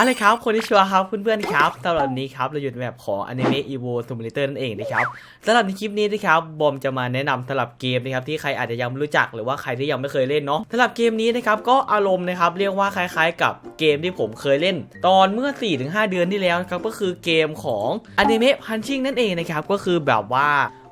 อะไรครับคนที่ชัวครับเพื่อนๆครับสำหรับนี้ครับเราอยู่ในแบบของ Anime Evo Simulator นั่นเองนะครับสำหรับในคลิปนี้นะครับบอมจะมาแนะนำสำหรับเกมนะครับที่ใครอาจจะยังไม่รู้จักหรือว่าใครที่ยังไม่เคยเล่นเนาะสำหรับเกมนี้นะครับก็อารมณ์นะครับเรียกว่าคล้ายๆ กับเกมที่ผมเคยเล่น ตอนเมื่อ 4-5 เดือนที่แล้วนะครับก็คือเกมของ Anime Punching นั่นเองนะครับก็คือแบบว่า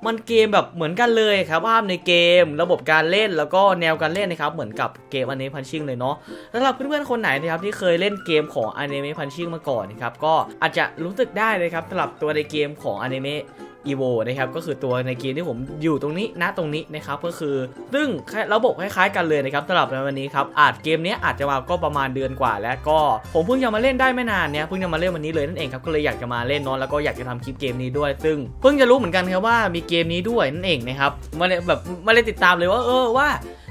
มันเกมแบบเหมือนกันเลยครับภาพในเกม ระบบการเล่นแล้วก็แนวการเล่นนะครับเหมือนกับเกมอันนี้พันชิงเลยเนาะสำหรับเพื่อนๆคนไหนนะครับที่เคยเล่นเกมของอนิเมะพันชิงมาก่อนนะครับก็อาจจะรู้สึกได้เลยครับสำหรับตัวในเกมของอนิเมะ Anime Evo นะครับก็คือตัวในเกมที่ผมอยู่ตรงนี้ณตรงนี้นะครับก็คือ ซึ่งระบบคล้ายๆกันเลยนะครับสำหรับในวันนี้ครับอาจเกมเนี้ยอาจจะมาก็ประมาณเดือนกว่า แล้วก็ผมเพิ่งจะมาเล่นได้ไม่นานเนี่ยเพิ่งจะมาเล่นวันนี้เลยนั่นเองครับก็เลยอยากจะมาเล่นนอนแล้วก็อยากจะทำคลิปเกมนี้ด้วย ซึ่งเพิ่งจะรู้เหมือนกันครับว่ามีเกมนี้ด้วยนั่นเองนะครับมาเลยแบบมาเลยติดตามเลยว่าเออว่า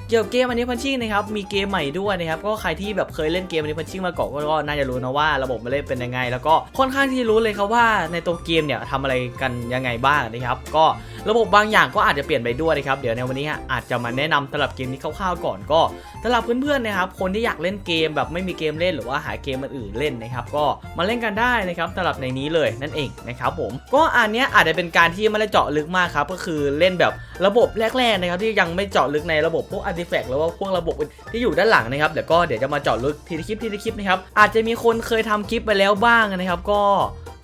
เกี่ยวกับเกมอันนี้พันชิ่งนะครับมีเกมใหม่ด้วยนะครับก็ใครที่แบบเคยเล่นเกมอันนี้พันชิ่งมาก่อนก็น่าจะรู้นะว่าระบบมันเล่นเป็นยังไง แล้วก็ค่อนข้างที่จะรู้เลยครับว่าในตัวเกมเนี่ยทำอะไรกันยังไงบ้างนะครับก็ระบบบางอย่างก็อาจจะเปลี่ยนไปด้วยนะครับเดี๋ยวในวันนี้ฮะอาจจะมาแนะนำสำหรับเกมนี้คร่าวๆก่อนก็สำหรับเพื่อนๆนะครับคนที่อยากเล่นเกมแบบไม่มีเกมเล่นหรือว่าหาเกมอื่นเล่นนะครับก็มาเล่นกันได้นะครับสำหรับในนี้เลยนั่นเองนะครับผมก็อันนี้อาจจะเป็นการที่ไม่ได้เจาะลึกมากครับก็คือเล่นแบบระบบแรกๆนะครับที่ยังไม่เจาะลึกในระบบพวกติแฟกต์หรือว่าพวกระบบที่อยู่ด้านหลังนะครับเดี๋ยวก็เดี๋ยวจะมาเจาะลึกทีละคลิปทีละคลิปนะครับอาจจะมีคนเคยทำคลิปไปแล้วบ้างนะครับ ก็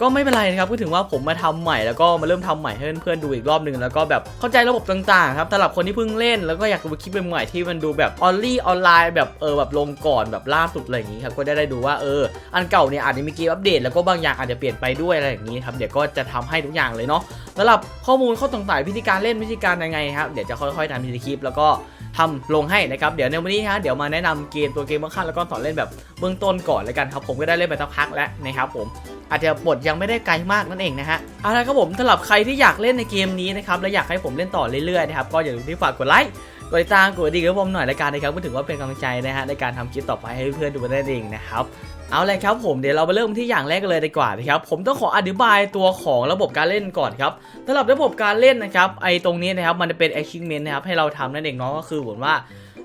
ก็ไม่เป็นไรนะครับก็ถึงว่าผมมาทำใหม่แล้วก็มาเริ่มทำใหม่ให้เพื่อนๆดูอีกรอบหนึ่งแล้วก็แบบเข้าใจระบบต่างๆครับสำหรับคนที่เพิ่งเล่นแล้วก็อยากดูคลิปใหม่ๆที่มันดูแบบออนลี่ออนไลน์แบบเออแบบลงก่อนแบบล่าสุดอะไรอย่างนี้ครับก็ได้ได้ดูว่าเอออันเก่าเนี่ยอาจจะมีเกมอัปเดตแล้วก็บางอย่างอาจจะเปลี่ยนไปด้วยอะไรอย่างนี้ครับเดี๋ยวก็จะทำให้ทุกอย่างเลยเนาะสำหรับข้อมูลข้อสงสัยวิธีการเล่นวิธีการยังไงครับเดี๋ยวจะค่อยๆทำทีละคลิปแล้วก็ ทำลงให้นะครับเดี๋ยวในวันนี้ฮะเดี๋ยวมาแนะนำเกมตัวเกมเบื้องขั้นแล้วก็สอนเล่นแบบเบื้องต้นก่อนเลยกันครับผมก็ได้เล่นไปสักพักแล้วนะครับผมอาจจะบทยังไม่ได้ไกลมากนั่นเองนะฮะเอาละครับผมสำหรับใครที่อยากเล่นในเกมนี้นะครับและอยากให้ผมเล่นต่อเรื่อยๆนะครับก็อย่าลืมที่ฝากกดไลค์กดติดตามกดดีกับผมหน่อยละกันนะครับก็ถือว่าเป็นกำลังใจนะฮะในการทำคลิปต่อไปให้เพื่อนๆดูกันได้เองนะครับ เอาเลยครับผมเดี๋ยวเราไปเริ่มที่อย่างแรกกันเลยดีกว่านะครับผมต้องขออธิบายตัวของระบบการเล่นก่อนครับสำหรับระบบการเล่นนะครับไอตรงนี้นะครับมันจะเป็น achievement นะครับให้เราทำนั่นเองเนาะก็คือเหมือนว่า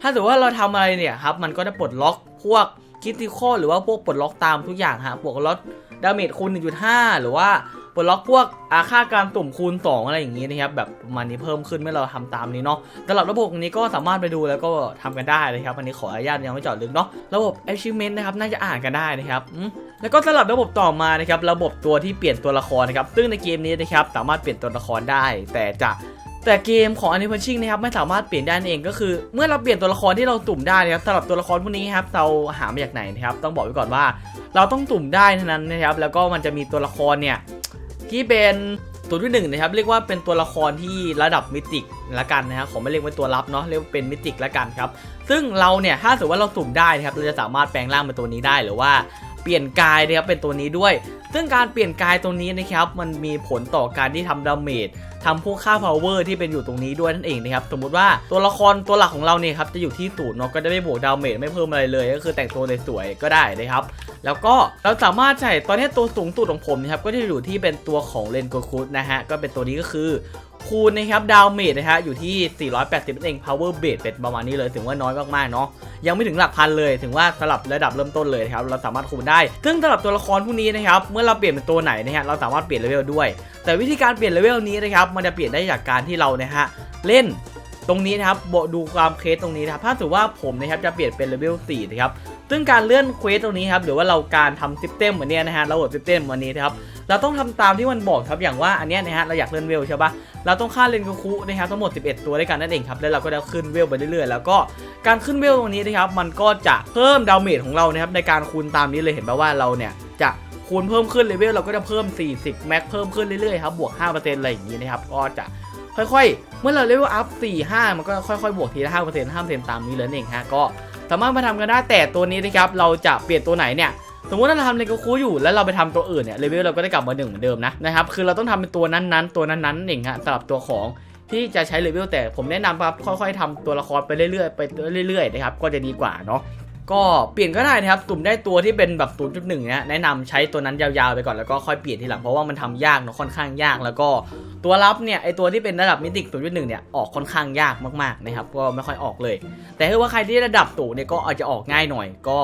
ถ้าสมมติว่าเราทำอะไรเนี่ยครับมันก็จะปลดล็อกพวกคิติคอหรือว่าพวกปลดล็อกตามทุกอย่างฮะปลดล็อกดาเมจคูณ1.5 หรือว่า ปลดล็อกพวกอาค่าการตุ่มคูณ 2 อะไรอย่างนี้นะครับแบบมาณนี้เพิ่มขึ้นเมื่อเราทำตามนี้เนาะสำหรับระบบนี้ก็สามารถไปดูแล้วก็ทำกันได้นะครับอันนี้ขออนุญาตยังไม่จาะลึกเนาะระบบ achievement นะครับน่าจะอ่านกันได้นะครับแล้วก็สำหรับระบบต่อมานะครับระบบตัวที่เปลี่ยนตัวละครนะครับซึ่งในเกมนี้นะครับสามารถเปลี่ยนตัวละครได้ แต่จะแต่เกมของ a n i m a t i o n นะครับไม่สามารถเปลี่ยนได้เองก็คือ เมื่อเราเปลี่ยนตัวละครที่เราตุ่มได้นะครับสำหรับตัวละครพวกนี้ครับเราหามาจากไหนนะครับต้องบอกไว้ก่อนว่า เราต้องตุ่มได้เท่านั้นนะครับแล้วก็มันจะมีตัวละครเนี่ย ที่เป็นตัวที่หนึ่งนะครับเรียกว่าเป็นตัวละครที่ระดับมิติกละกันนะครับขอไม่เรียกว่าตัวลับเนาะเรียกว่าเป็นมิติกละกันครับซึ่งเราเนี่ยถ้าสมมติว่าเราสุ่มได้นะครับเราจะสามารถแปลงร่างเป็นตัวนี้ได้หรือว่า เปลี่ยนกายนะครับเป็นตัวนี้ด้วย ซึ่งการเปลี่ยนกายตรงนี้นะครับมันมีผลต่อการที่ทำดาเมจทำพวกค่า power ที่เป็นอยู่ตรงนี้ด้วยนั่นเองนะครับ สมมติว่าตัวละครตัวหลักของเราเนี่ยครับจะอยู่ที่ศูนย์เนาะก็จะไม่บวกดาเมจไม่เพิ่มอะไรเลย ก็คือแต่งตัวสวยๆก็ได้นะครับ แล้วก็เราสามารถใช้ตอนนี้ตัวสูงสุดของผมนะครับก็จะอยู่ที่เป็นตัวของเลนโกคุนะฮะก็เป็นตัวนี้ก็คือ คูณนะครับดาวเมจนะฮะอยู่ที่ 480นั่นเอง power base เป็นประมาณนี้เลยถึงว่าน้อยมากๆเนาะยังไม่ถึงหลักพันเลยถึงว่าสลับระดับเริ่มต้นเลยนะครับเราสามารถคูณได้ ซึ่งสำหรับตัวละครพวกนี้นะครับเมื่อเราเปลี่ยนเป็นตัวไหนนะฮะเราสามารถเปลี่ยนเลเวลด้วย แต่วิธีการเปลี่ยนเลเวลนี้นะครับมันจะเปลี่ยนได้จากการที่เรานะฮะเล่นตรงนี้นะครับบดูความเคสตรงนี้นะครับถ้าถือว่าผมนะครับจะเปลี่ยนเป็นเลเวล4นะครับ ซึ่งการเลื่อนเควสตรงนี้ครับหรือว่าเราการทำซิสเต็มเหมือนเนี้ยนะฮะระบบซิสเต็มวันนี้นะครับเราต้องทำตามที่มันบอกครับอย่างว่าอันเนี้ยนะฮะเราอยากเลื่อนเวลใช่ปะเราต้องฆ่าเลนโกคุนะครับทั้งหมด 11 ตัวด้วยกันนั่นเองครับแล้วเราก็จะขึ้นเวลไปเรื่อยๆแล้วก็การขึ้นเวลตรงนี้นะครับมันก็จะเพิ่มดาเมจของเรานะครับในการคูณตามนี้เลยเห็นไหมว่าเราเนี่ยจะคูณเพิ่มขึ้นเลเวลเราก็จะเพิ่ม 40 แม็กเพิ่มขึ้นเรื่อยๆครับบวก 5%อะไรอย่างนี้นะครับก็จะค่อยๆ เมื่อเราเลเวลอัพ4 5 มันก็ค่อยๆ บวกทีละ5% 5%ตามนี้เลยนั่นเองฮะก็ สามารถมาทำกันได้แต่ตัวนี้นะครับเราจะเปลี่ยนตัวไหนเนี่ยสมมติว่าเราทำเลโกคูอยู่แล้วเราไปทำตัวอื่นเนี่ยเลเวลเราก็ได้กลับมาหนึ่งเหมือนเดิมนะนะครับคือเราต้องทำเป็นตัวนั้นๆ ตัวนั้นๆเองฮะสำหรับตัวของที่จะใช้เลเวลแต่ผมแนะนำครับค่อยๆทำตัวละครไปเรื่อยๆไปเรื่อยๆนะครับก็จะดีกว่าเนาะ ก็เปลี่ยนก็ได้นะครับตุ่มได้ตัวที่เป็นแบบ0.1เนี่ยแนะนำใช้ตัวนั้นยาวๆไปก่อนแล้วก็ค่อยเปลี่ยนทีหลังเพราะว่ามันทำยากเนาะค่อนข้างยากแล้วก็ตัวรับเนี่ยไอตัวที่เป็นระดับมิติ0.1เนี่ยออกค่อนข้างยากมากๆนะครับก็ไม่ค่อยออกเลย แต่ถ้าว่าใครที่ระดับตู่เนี่ยก็อาจจะออกง่ายหน่อยก็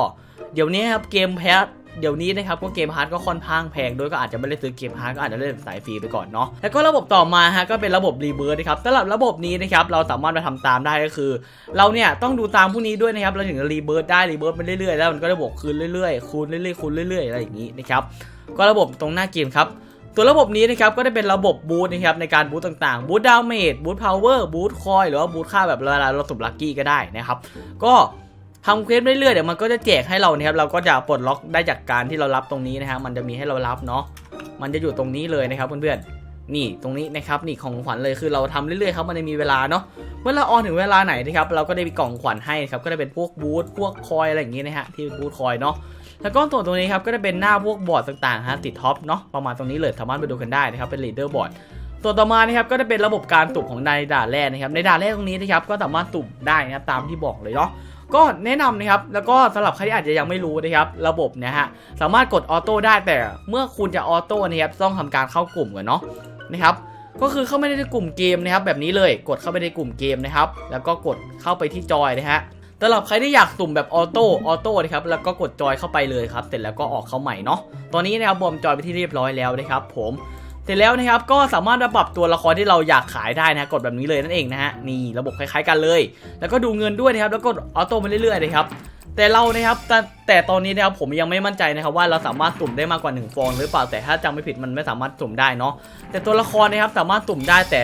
เดี๋ยวนี้ครับเกมแพท เดี๋ยวนี้นะครับก็เกมฮาร์ดก็ค่อนข้างแพงด้วยก็อาจจะไม่ได้ซื้อเกมฮาร์ดก็อาจจะเล่นสายฟรีไปก่อนเนาะแล้วก็ระบบต่อมาฮะก็เป็นระบบรีเบิร์ดนะครับสำหรับระบบนี้นะครับเราสามารถมาทำตามได้ก็คือ เราเนี่ยต้องดูตามพวกนี้ด้วยนะครับเราถึงจะรีเบิร์ดได้รีเบิร์ดไปเรื่อยๆแล้วมันก็จะบวกคืนเรื่อยๆคูณเรื่อยๆคูณเรื่อยๆอะไรอย่างนี้นะครับก็ระบบตรงหน้าเกมครับตัวระบบนี้นะครับก็จะเป็นระบบบูทนะครับในการบูทต่างๆบูทดาวเมจบูทพาวเวอร์บูทคอยหรือว่าบูทค่าแบบเวลาเราสุ่มลัคกี้ก็ได้นะครับก็ ทำเควสเรื่อยๆเดี๋ยวมันก็จะแจกให้เรานะครับเราก็จะปลดล็อกได้จากการที่เรารับตรงนี้นะฮะมันจะมีให้เรารับเนาะมันจะอยู่ตรงนี้เลยนะครับเพื่อนๆนี่ตรงนี้นะครับนี่ของขวัญเลยคือเราทำเรื่อยๆครับมันจะมีเวลาเนาะเมื่อเราออนถึงเวลาไหนนะครับเราก็ได้มีกล่องขวัญให้ครับก็จะเป็นพวกบูทพวกคอยอะไรอย่างงี้นะฮะที่บูทคอยเนาะแล้วก็ส่วนตรงนี้ครับก็จะเป็นหน้าพวกบอร์ดต่างๆฮะติดท็อปเนาะประมาณตรงนี้เลยสามารถไปดูกันได้นะครับเป็นลีดเดอร์บอร์ดส่วต่อมานะครับก็จะเป็นระบบการตุ่มของในด่านแรกนะครับในด่านแรกตรงนี้นะครับก็สามารถตุ่มได้นะครับตามที่บอกเลยเนาะ ก็แนะนำนะครับ แล้วก็สำหรับใครที่อาจจะยังไม่รู้นะครับ ระบบเนะฮะ สามารถกดออโต้ได้แต่เมื่อคุณจะออโต้นะครับ ต้องทำการเข้ากลุ่มก่อนเนาะนะครับ ก็คือเข้าไม่ได้ในกลุ่มเกมนะครับ แบบนี้เลย กดเข้าไปในกลุ่มเกมนะครับ แล้วก็กดเข้าไปที่จอยนะฮะสำหรับใครที่อยากสุ่มแบบออโต้ ออโต้นะครับ แล้วก็กดจอยเข้าไปเลยครับ เสร็จแล้วก็ออกเข้าใหม่เนาะ ตอนนี้นะครับบอมจอยไปที่เรียบร้อยแล้วนะครับผม ร็จแล้วนะครับก็สามารถมาปรับตัวละครที่เราอยากขายได้นะกดแบบนี้เลยนั่นเองนะฮะนี่ระบบคล้ายๆกันเลย แล้วก็ดูเงินด้วยนะครับแล้วก็ออโต้ไปเรื่อยๆนะครับแต่เรานะครับแต่แต่ตอนนี้นะครับผมยังไม่มั่นใจนะครับว่าเราสามารถสุ่มได้มากกว่า 1 ฟองหรือเปล่าแต่ถ้าจำไม่ผิดมันไม่สามารถสุ่มได้เนาะแต่ตัวละครนะครับสามารถสุ่มได้แต่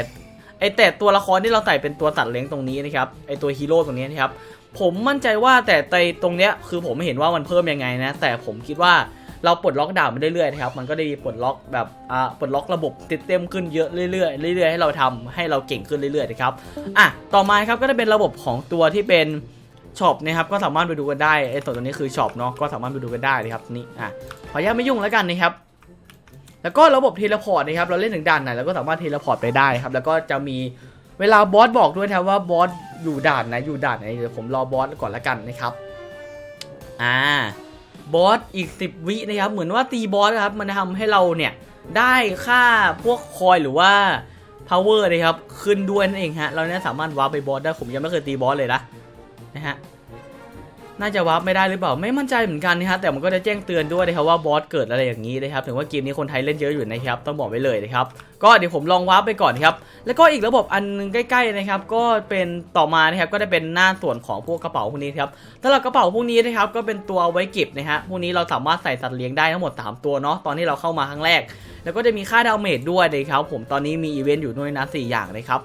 ไอแต่ตัวละครที่เราใส่เป็นตัวตัดเลี้ยงตรงนี้นะครับไอตัวฮีโร่ตรงนี้นะครับผมมั่นใจว่าแต่ในตรงเนี้ยคือผมไม่เห็นว่ามันเพิ่มยังไงนะแต่ผมคิดว่า เราปลดล็อกดาวน์ไปเรื่อยๆนะครับมันก็ได้ปลดล็อกแบบอ่าปลดล็อกระบบติดเต็มขึ้นเยอะเรื่อยๆเรื่อยๆให้เราทำให้เราเก่งขึ้นเรื่อยๆนะครับอะต่อมาครับก็จะเป็นระบบของตัวที่เป็นช็อปนะครับก็สามารถไปดูกันได้ไอ้ตัวตัวนี้คือช็อปเนาะก็สามารถไปดูกันได้นะครับนี่อะขออนุญาตไม่ยุ่งแล้วกันนะครับแล้วก็ระบบเทเลพอร์ตนะครับเราเล่นถึงด่านไหนเราก็สามารถเทเลพอร์ตไปได้ครับแล้วก็จะมีเวลาบอสบอกด้วยนะว่าบอสอยู่ด่านไหนอยู่ด่านไหนเดี๋ยวผมรอบอสก่อนละกันนะครับอ่า บอสอีก 10 วินะครับ เหมือนว่าตีบอสครับ มันทำให้เราเนี่ย ได้ค่าพวกคอยหรือว่าพาวเวอร์นะครับ ขึ้นด้วยนั่นเองฮะ เราเนี่ยสามารถวาร์ปไปบอสได้ ผมยังไม่เคยตีบอสเลยนะ นะฮะ น่าจะวาร์ปไม่ได้หรือเปล่าไม่มั่นใจเหมือนกันนะฮะแต่มันก็จะแจ้งเตือนด้วยนะครับว่าบอสเกิดอะไรอย่างนี้นะครับถึงว่าเกมนี้คนไทยเล่นเยอะอยู่นะครับต้องบอกไว้เลยนะครับก็เดี๋ยวผมลองวาร์ปไปก่อนนะครับแล้วก็อีกระบบอันนึงใกล้ๆนะครับก็เป็นต่อมานะครับก็จะเป็นหน้าส่วนของพวกกระเป๋าพวกนี้ครับสำหรับกระเป๋าพวกนี้นะครับก็เป็นตัวเอาไว้เก็บนะฮะพวกนี้เราสามารถใส่สัตว์เลี้ยงได้ทั้งหมด 3 ตัวเนาะตอนที่เราเข้ามาครั้งแรก แล้วก็จะมีค่าดาเมจด้วยนะครับผมตอนนี้มีอีเวนต์อยู่ด้วยนะ4อย่างนะครับ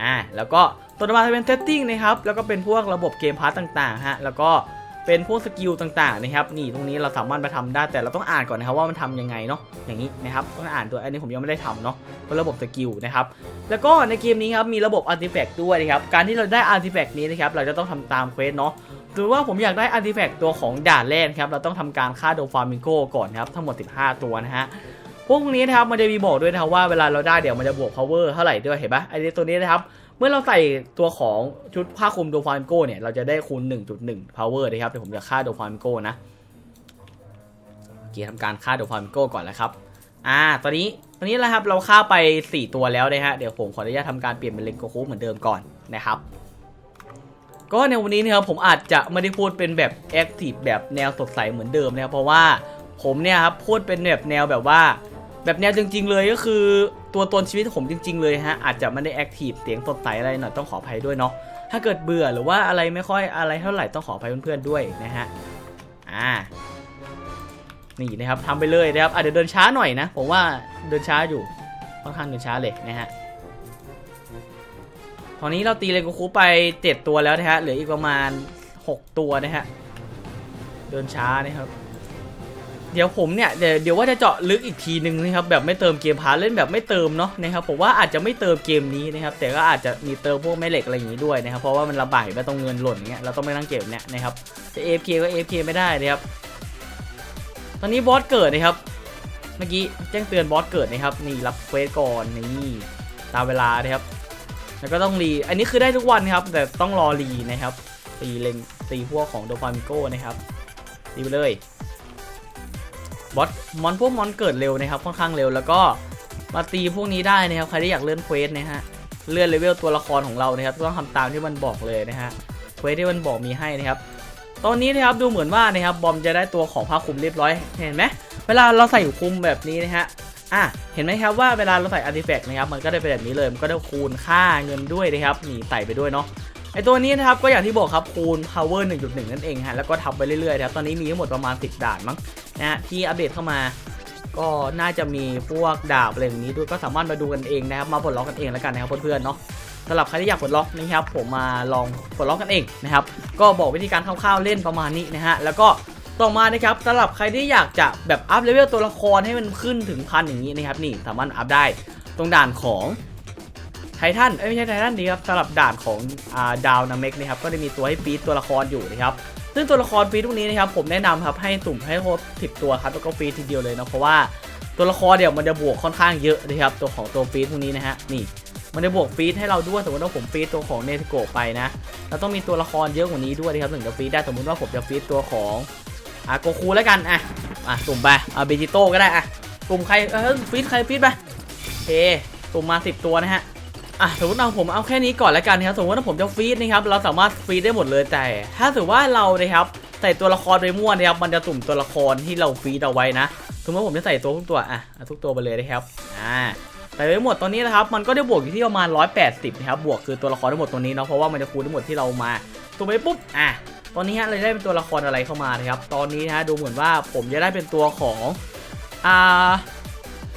อ่าแล้วก็ ตัวต่อมาจะเป็นเซตติ้งนะครับแล้วก็เป็นพวกระบบเกมพาร์ตต่างๆฮะแล้วก็เป็นพวกสกิลต่างๆนะครับนี่ตรงนี้เราสามารถมาทำได้แต่เราต้องอ่านก่อนนะครับว่ามันทำยังไงเนาะอย่างนี้นะครับต้องอ่านตัวอันนี้ผมยังไม่ได้ทำเนาะเป็นระบบสกิลนะครับแล้วก็ในเกมนี้ครับมีระบบอาร์ติแฟกต์ด้วยนะครับการที่เราได้อาร์ติแฟกต์นี้นะครับเราจะต้องทำตามเควสเนาะหรือว่าผมอยากได้อาร์ติแฟกต์ตัวของด่านแรกครับเราต้องทำการฆ่าโดฟามิงโกก่อนครับทั้งหมด 15 ตัวนะฮะพวกนี้นะครับมันจะมีบอกด้วยนะครับว่าเวลาเราได้เดี๋ยวมันจะบวก power เท่าไหร่ด้วยเห็นปะไอ้ตัวนี้นะครับ เมื่อเราใส่ตัวของชุดผ้าคลุมโดฟามิงโกเนี่ย เราจะได้คูณ 1.1 power นะครับ เดี๋ยวผมจะฆ่าโดฟามิงโกนะโอเคทำการฆ่าโดฟามิงโกก่อนแล้วครับ อ่า ตอนนี้ ตอนนี้นะครับ เราฆ่าไป 4 ตัวแล้วนะฮะ เดี๋ยวผมขออนุญาตทำการเปลี่ยนเป็นเลนโกคุเหมือนเดิมก่อนนะครับ ก็ในวันนี้นะครับผมอาจจะไม่ได้พูดเป็นแบบแอคทีฟแบบแนวสดใสเหมือนเดิมนะครับ เพราะว่าผมเนี่ยครับพูดเป็นแบบแนวแบบว่า แบบแนวจริง ๆ เลยก็คือตัวตนชีวิตผมจริง ๆ เลยฮะอาจจะไม่ได้แอคทีฟเสียงสดใสอะไรหน่อยต้องขออภัยด้วยเนาะถ้าเกิดเบื่อหรือว่าอะไรไม่ค่อยอะไรเท่าไหร่ต้องขออภัยเพื่อนๆด้วยนะฮะอ่านี่นะครับทำไปเลยนะครับอาจจะเดินช้าหน่อยนะผมว่าเดินช้าอยู่ค่อนข้างเดินช้าเลยนะฮะตอนนี้เราตีเลนโกคุไปเจ็ดตัวแล้วนะฮะเหลืออีกประมาณ 6 ตัวนะฮะเดินช้านะครับ เดี๋ยวผมเนี่ยเดี๋ยวเดี๋ยวว่าจะเจาะลึกอีกทีหนึ่งนะครับแบบไม่เติมเกมพาร์เล่นแบบไม่เติมเนาะนะครับผมว่าอาจจะไม่เติมเกมนี้นะครับแต่ก็อาจจะมีเติมพวกแม่เหล็กอะไรอย่างนี้ด้วยนะครับเพราะว่ามันระบายไปตรงเงินหล่นอย่างเงี้ยเราต้องไปนั่งเก็บเนี่ยนะครับจะ AFK ก็ AFK ไม่ได้นะครับตอนนี้บอสเกิดนะครับเมื่อกี้แจ้งเตือนบอสเกิดนะครับนี่รับเควสก่อนนี่ตามเวลานะครับแล้วก็ต้องรีอันนี้คือได้ทุกวันครับแต่ต้องรอรีนะครับตีเลนตีพวกของโดฟามิโก้นะครับตีไปเลย บอสมอนพวกมอนเกิดเร็วนะครับค่อนข้างเร็วแล้วก็มาตีพวกนี้ได้นะครับใครที่อยากเลื่อนเควสนะฮะเลื่อนเลเวลตัวละครของเรานะครับต้องทำตามที่มันบอกเลยนะฮะเควสที่มันบอกมีให้นะครับตอนนี้นะครับดูเหมือนว่านะครับบอมจะได้ตัวของผ้าคลุมเรียบร้อยเห็นไหมเวลาเราใส่คลุมแบบนี้นะฮะอะเห็นไหมครับว่าเวลาเราใส่อาร์ติแฟกต์นะครับมันก็ได้เป็นแบบนี้เลยมันก็ได้คูณค่าเงินด้วยนะครับหนีใส่ไปด้วยเนาะ ไอตัวนี้นะครับก็อย่างที่บอกครับคูณ power 1.1 นั่นเองฮะแล้วก็ทำไปเรื่อยๆนะครับตอนนี้มีทั้งหมดประมาณ 10 ด่านมั้งนะฮะที่อัปเดตเข้ามาก็น่าจะมีพวกดาบอะไรอย่างนี้ด้วยก็สามารถมาดูกันเองนะครับมาปลดล็อกกันเองแล้วกันนะครับเพื่อนๆเนาะสำหรับใครที่อยากปลดล็อกนะครับผมมาลองปลดล็อกกันเองนะครับก็บอกวิธีการคร่าวๆเล่นประมาณนี้นะฮะแล้วก็ต่อมานะครับสำหรับใครที่อยากจะแบบอัพเลเวลตัวละครให้มันขึ้นถึงพันอย่างนี้นะครับนี่สามารถอัพได้ตรงด่านของ ไททันเอ้ยไม่ใช่ไททันดีครับสำหรับด่านของอดาวนาเมกนะครับก็จะมีตัวให้ฟีดตัวละครอยู่นะครับซึ่งตัวละครฟรีทุกนี้นะครับผมแนะนำครับให้สุ่มให้ครบสิบตัวครับแล้วก็ฟรีทีเดียวเลยเนาะเพราะว่าตัวละครเดี๋ยวมันจะบวกค่อนข้างเยอะนะครับตัวของตัวฟรีพวกนี้นะฮะนี่มันจะบวกฟรีให้เราด้วยสมมติว่าผมฟรีตัวของเนติโกะไปนะเราต้องมีตัวละครเยอะกว่านี้ด้วยนะครับถึงจะฟรีได้สมมติว่าผมจะฟรีตัวของอะโกคูแล้วกันอะอะสุ่มไปอะเบจิโต้ก็ได้อะสุ่มใครเออฟรีใครฟรีไปโอเคสุ่มมาสิบตัวนะฮะ อะสมมติเอาผมเอาแค่นี้ก่อนแล้วกันนะครับสมมติว่าผมจะฟีดนะครับเราสามารถฟีดได้หมดเลยแต่ ถ้าถือว่าเรานะครับใส่ตัวละครไปมั่วนะครับมันจะสุ่มตัวละครที่เราฟีดเอาไว้นะสมมติว่าผมจะใส่ตัวทุกตัวอะเอาทุกตัวไปเลยนะครับอ่าใส่ไปหมดตอนนี้นะครับมันก็ได้บวกอยู่ที่ประมาณ 180นะครับบวกคือตัวละครทั้งหมดตัวนี้เนาะเพราะว่ามันจะคูณทั้งหมดที่เรามาตัวไปปุ๊บอะตอนนี้ฮะเราได้เป็นตัวละครอะไรเข้ามานะครับตอนนี้นะฮะดูเหมือนว่าผมจะได้เป็นตัวของอ่า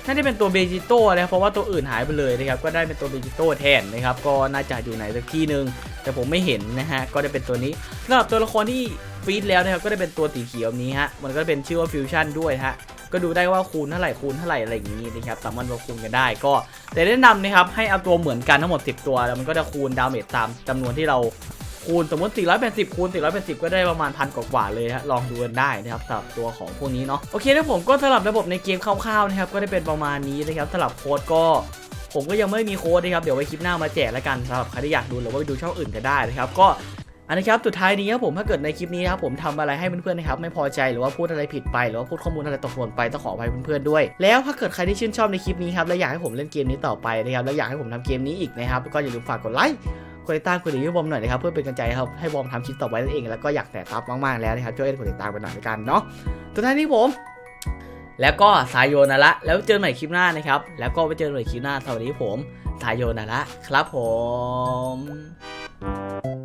น่าจะเป็นตัวเบจิโต้นะเพราะว่าตัวอื่นหายไปเลยนะครับก็ได้เป็นตัวเบจิโต้แทนนะครับก็น่าจะอยู่ไหนสักที่หนึ่งแต่ผมไม่เห็นนะฮะก็ได้เป็นตัวนี้สำหรับตัวละครที่ฟีดแล้วนะครับก็ได้เป็นตัวสีเขียวนี้ฮะมันก็เป็นชื่อว่าฟิวชั่นด้วยฮะก็ดูได้ว่าคูณเท่าไหร่คูณเท่าไหร่อะไรอย่างนี้นะครับสามารถมาคูณกันได้ก็ แต่แนะนำนะครับให้เอาตัวเหมือนกันทั้งหมด 10 ตัว แล้วมันก็จะคูณดาเมจตามจำนวนที่เรา คูณสมมติ 480 คูณ 480 ก็ได้ประมาณพันกว่าๆเลยฮะ ลองดูกันได้นะครับสำหรับตัวของพวกนี้เนาะ โอเคแล้วผมก็สำหรับระบบในเกมคร่าวๆนะครับ ก็ได้เป็นประมาณนี้นะครับสำหรับโค้ดก็ผมก็ยังไม่มีโค้ดนะครับ เดี๋ยวไว้คลิปหน้ามาแจกแล้วกันสำหรับใครที่อยากดูหรือว่าไปดูช่องอื่นก็ได้นะครับ ก็อันนะครับสุดท้ายนี้ครับผมถ้าเกิดในคลิปนี้นะครับผมทำอะไรให้เพื่อนๆนะครับไม่พอใจหรือว่าพูดอะไรผิดไปหรือว่าพูดข้อมูลอะไรตกหล่นไปต้องขออภัยเพื่อนๆด้วย แล้วถ้าเกิดใครที่ชื่นชอบในคลิปนี้ครับและอยากให้ผมเล่นเกมนี้ต่อไปนะครับแล้วอยากให้ผมทำเกมนี้อีกนะครับก็อย่าลืมฝากกดไลค์ กดติดตามกดรีวิวบอมหน่อยนะครับเพื่อเป็นกำลังใจครับให้บอมทำคลิปต่อไปนั่นเองแล้วก็อยากแต่ทับมากๆแล้วนะครับช่วยกดติดตามไปหน่อยละกันเนาะตัวท้ายนี้ผม แล้วก็สายโยนาระแล้วเจอกันใหม่คลิปหน้านะครับแล้วก็ไปเจอกันใหม่คลิปหน้าสวัสดีผมสายโยนาระครับผม